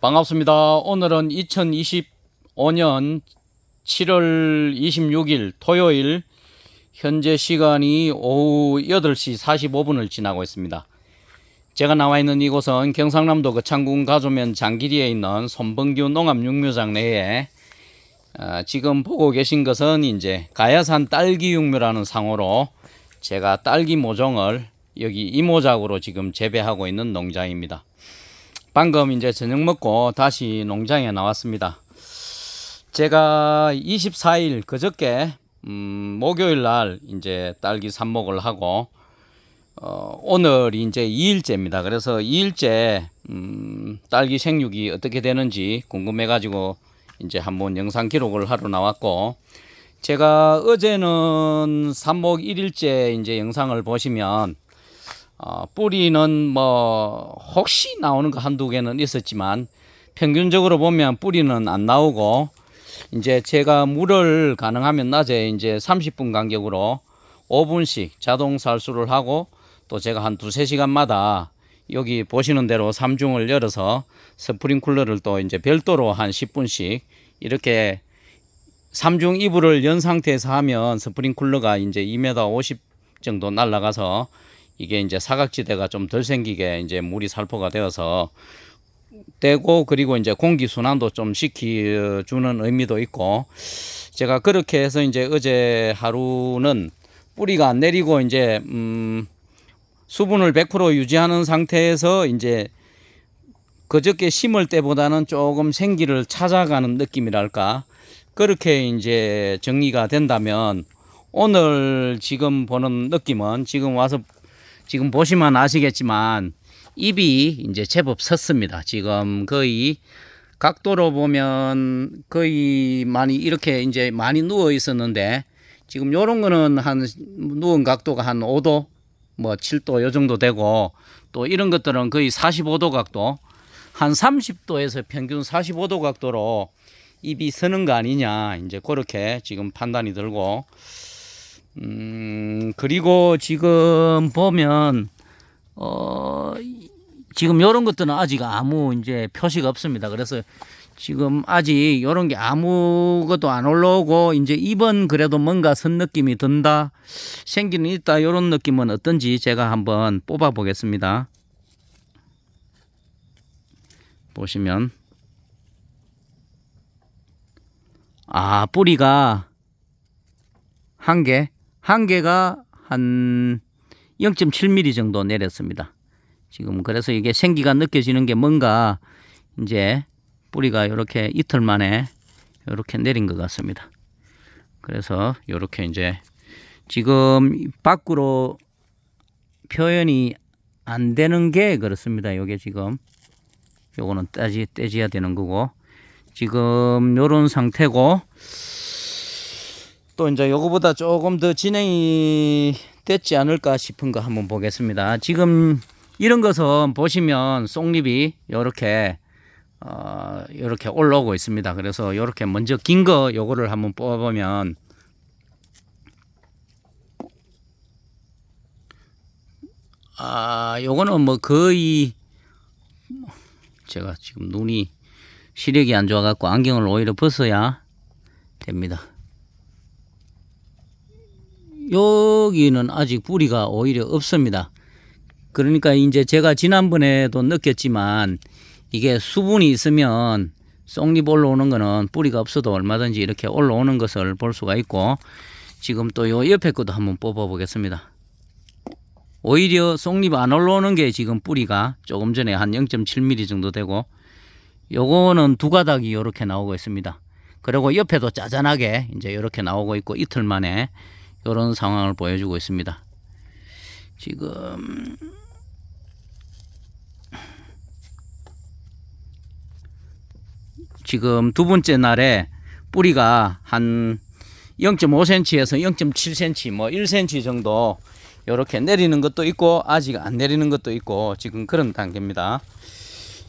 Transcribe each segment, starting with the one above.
반갑습니다. 오늘은 2025년 7월 26일 토요일 현재 시간이 오후 8시 45분을 지나고 있습니다. 제가 나와 있는 이곳은 경상남도 거창군 가조면 장기리에 있는 손범규 농업육묘장 내에 어, 지금 보고 계신 것은 이제 가야산 딸기 육묘라는 상호로 제가 딸기 모종을 여기 이모작으로 지금 재배하고 있는 농장입니다. 방금 이제 저녁 먹고 다시 농장에 나왔습니다. 제가 24일 그저께 음, 목요일 날 이제 딸기 삽목을 하고 어, 오늘이 이제 2일째입니다. 그래서 2일째 음, 딸기 생육이 어떻게 되는지 궁금해 가지고 이제 한번 영상 기록을 하러 나왔고 제가 어제는 삽목 1일째 이제 영상을 보시면 어, 뿌리는 뭐 혹시 나오는 거 한두 개는 있었지만 평균적으로 보면 뿌리는 안 나오고 이제 제가 물을 가능하면 낮에 이제 30분 간격으로 5분씩 자동 살수를 하고 또 제가 한 두세 시간마다 여기 보시는 대로 삼중을 열어서 스프링쿨러를 또 이제 별도로 한 10분씩 이렇게 삼중 이불을 연 상태에서 하면 스프링쿨러가 이제 2m 50 정도 날아가서 이게 이제 사각지대가 좀 덜 생기게 이제 물이 살포가 되어서 되고 그리고 이제 공기 순환도 좀 시켜 주는 의미도 있고 제가 그렇게 해서 이제 어제 하루는 뿌리가 안 내리고 이제 음 수분을 100% 유지하는 상태에서 이제 그저께 심을 때보다는 조금 생기를 찾아가는 느낌이랄까. 그렇게 이제 정리가 된다면 오늘 지금 보는 느낌은 지금 와서 지금 보시면 아시겠지만 입이 이제 제법 섰습니다. 지금 거의 각도로 보면 거의 많이 이렇게 이제 많이 누워 있었는데 지금 요런 거는 한 누운 각도가 한 5도 뭐 7도 요 정도 되고 또 이런 것들은 거의 45도 각도 한 30도에서 평균 45도 각도로 입이 서는 거 아니냐 이제 그렇게 지금 판단이 들고 음 그리고 지금 보면 어 지금 요런 것들은 아직 아무 이제 표시가 없습니다. 그래서 지금 아직 요런 게 아무것도 안 올라오고 이제 이번 그래도 뭔가 선 느낌이 든다 생기는 있다 요런 느낌은 어떤지 제가 한번 뽑아 보겠습니다. 보시면 아 뿌리가 한 개, 한 개가 한 0.7mm 정도 내렸습니다. 지금 그래서 이게 생기가 느껴지는 게 뭔가 이제 뿌리가 이렇게 이틀 만에 이렇게 내린 것 같습니다. 그래서 이렇게 이제 지금 밖으로 표현이 안 되는 게 그렇습니다. 요게 지금 요거는 떼지 떼지야 되는 거고 지금 요런 상태고 또 이제 요거보다 조금 더 진행이 됐지 않을까 싶은 거 한번 보겠습니다. 지금 이런 것은 보시면 쏙잎이 요렇게 어 요렇게 올라오고 있습니다. 그래서 요렇게 먼저 긴 거 요거를 한번 뽑아 보면 아 요거는 뭐 거의 제가 지금 눈이 시력이 안 좋아 갖고 안경을 오히려 벗어야 됩니다. 여기는 아직 뿌리가 오히려 없습니다. 그러니까 이제 제가 지난번에도 느꼈지만 이게 수분이 있으면 쏙잎 올라오는 거는 뿌리가 없어도 얼마든지 이렇게 올라오는 것을 볼 수가 있고 지금 또 요 옆에 것도 한번 뽑아 보겠습니다. 오히려 쏙잎 안 올라오는 게 지금 뿌리가 조금 전에 한 0.7mm 정도 되고 요거는 두 가닥이 이렇게 나오고 있습니다. 그리고 옆에도 짜잔하게 이제 이렇게 나오고 있고 이틀 만에 이런 상황을 보여주고 있습니다. 지금 지금 두 번째 날에 뿌리가 한 0.5cm에서 0.7cm 뭐 1cm 정도 이렇게 내리는 것도 있고 아직 안 내리는 것도 있고 지금 그런 단계입니다.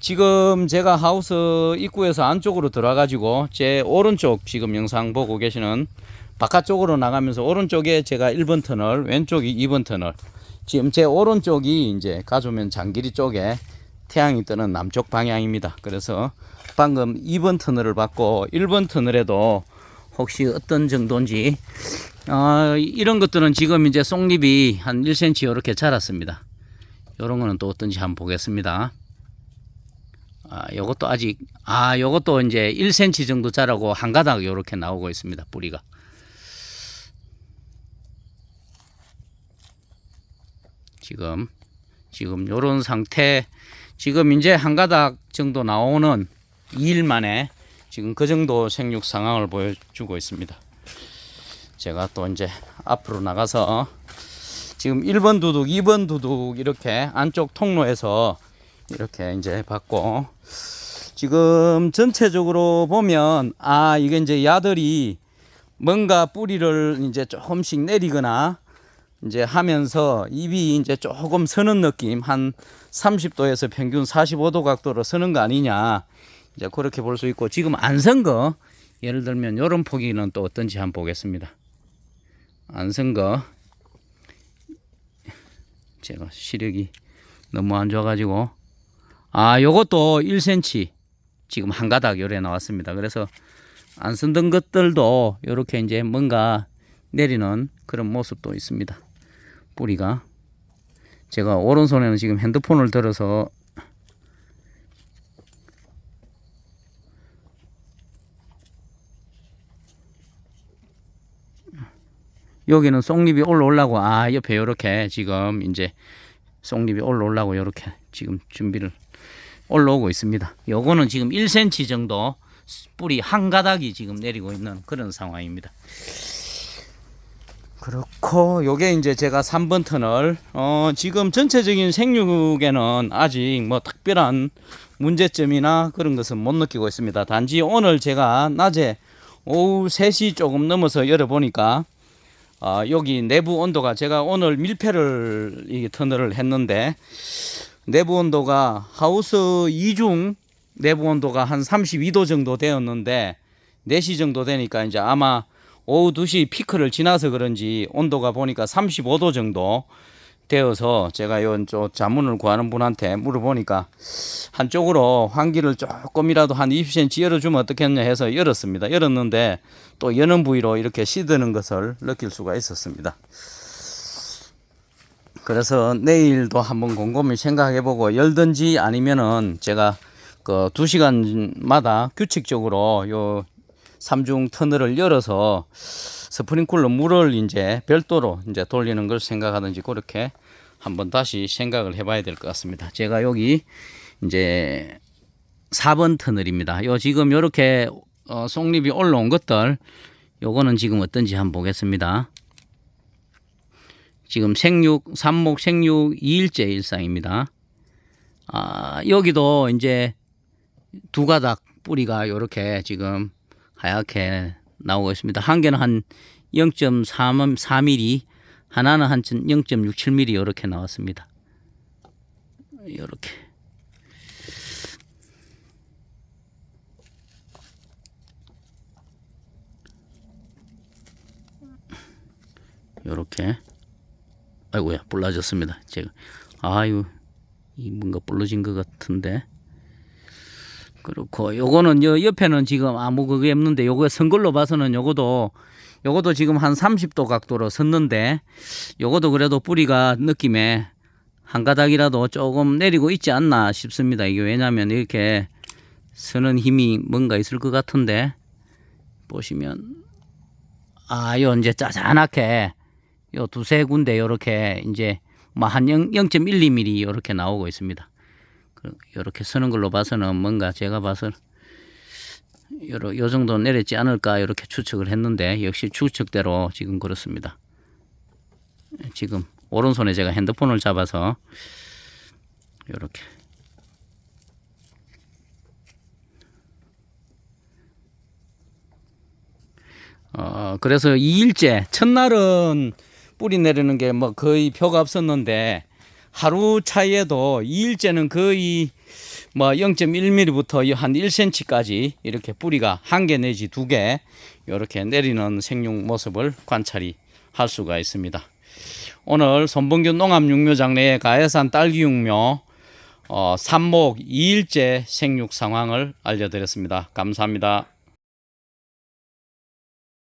지금 제가 하우스 입구에서 안쪽으로 들어와 가지고 제 오른쪽 지금 영상 보고 계시는 바깥쪽으로 나가면서 오른쪽에 제가 1번 터널 왼쪽이 2번 터널 지금 제 오른쪽이 이제 가조면 장길이 쪽에 태양이 뜨는 남쪽 방향입니다. 그래서 방금 2번 터널을 받고 1번 터널에도 혹시 어떤 정도인지 어, 이런 것들은 지금 이제 쏙잎이 한 1cm 이렇게 자랐습니다. 이런 거는 또 어떤지 한번 보겠습니다. 아, 요것도 아직 아, 요것도 이제 1cm 정도 자라고 한 가닥 요렇게 나오고 있습니다. 뿌리가. 지금 지금 요런 상태 지금 이제 한 가닥 정도 나오는 2일 만에 지금 그 정도 생육 상황을 보여주고 있습니다. 제가 또 이제 앞으로 나가서 지금 1번 두둑, 2번 두둑 이렇게 안쪽 통로에서 이렇게 이제 받고 지금 전체적으로 보면 아 이게 이제 야들이 뭔가 뿌리를 이제 조금씩 내리거나 이제 하면서 입이 이제 조금 서는 느낌 한 30도에서 평균 45도 각도로 서는 거 아니냐. 이제 그렇게 볼 수 있고 지금 안 선 거 예를 들면 요런 포기는 또 어떤지 한번 보겠습니다. 안 선 거. 제가 시력이 너무 안 좋아 가지고. 아 요것도 1cm 지금 한 가닥 요래 나왔습니다. 그래서 안 쓴던 것들도 요렇게 이제 뭔가 내리는 그런 모습도 있습니다 뿌리가. 제가 오른손에는 지금 핸드폰을 들어서 여기는 쏙잎이 올라오려고 아 옆에 요렇게 지금 이제 쏙잎이 올라오려고 요렇게 지금 준비를 올라오고 있습니다. 요거는 지금 1cm 정도 뿌리 한 가닥이 지금 내리고 있는 그런 상황입니다 그렇고 요게 이제 제가 3번 터널 어 지금 전체적인 생육에는 아직 뭐 특별한 문제점이나 그런 것은 못 느끼고 있습니다. 단지 오늘 제가 낮에 오후 3시 조금 넘어서 열어보니까 아, 여기 내부 온도가 제가 오늘 밀폐를 이 터널을 했는데 내부 온도가 하우스 2중 내부 온도가 한 32도 정도 되었는데 4시 정도 되니까 이제 아마 오후 2시 피크를 지나서 그런지 온도가 보니까 35도 정도 되어서 제가 요저 자문을 구하는 분한테 물어보니까 한쪽으로 환기를 조금이라도 한 20cm 열어주면 어떻겠냐 해서 열었습니다. 열었는데 또 여는 부위로 이렇게 시드는 것을 느낄 수가 있었습니다. 그래서 내일도 한번 곰곰이 생각해 보고 열든지 아니면은 제가 그 2시간마다 규칙적으로 요 삼중 터널을 열어서 스프링쿨러 물을 이제 별도로 이제 돌리는 걸 생각하든지 그렇게 한번 다시 생각을 해봐야 될 것 같습니다. 제가 여기 이제 4번 터널입니다. 요 지금 요렇게 어, 속립이 올라온 것들 요거는 지금 어떤지 한번 보겠습니다. 지금 생육, 삼목 생육 2일째 일상입니다. 아, 여기도 이제 두 가닥 뿌리가 요렇게 지금 하얗게 나오고 있습니다. 한 개는 한 0.4mm, 하나는 한 0.67mm 이렇게 나왔습니다. 이렇게. 요렇게 아이고야 불러졌습니다 제가 아유 이 뭔가 불러진 것 같은데 그렇고 요거는 요 옆에는 지금 아무 그게 없는데 요거 선 걸로 봐서는 요거도 요거도 지금 한 30도 각도로 섰는데 요거도 그래도 뿌리가 느낌에 한 가닥이라도 조금 내리고 있지 않나 싶습니다. 이게 왜냐면 이렇게 서는 힘이 뭔가 있을 것 같은데 보시면 아요 이제 짜잔하게 요 두세 군데 요렇게 이제 뭐한 0.12mm 요렇게 나오고 있습니다. 이렇게 서는 걸로 봐서는 뭔가 제가 봐서 요 정도 내렸지 않을까 이렇게 추측을 했는데 역시 추측대로 지금 그렇습니다. 지금 오른손에 제가 핸드폰을 잡아서 이렇게 어 그래서 2일째 첫날은 뿌리 내리는 게 뭐 거의 표가 없었는데 하루 차이에도 2일째는 거의 뭐 0.1mm부터 한 1cm까지 이렇게 뿌리가 한 개 내지 두 개 이렇게 내리는 생육 모습을 관찰이 할 수가 있습니다. 오늘 손봉균 농업육묘 장 내의 가해산 딸기육묘 어, 산목 2일째 생육 상황을 알려드렸습니다. 감사합니다.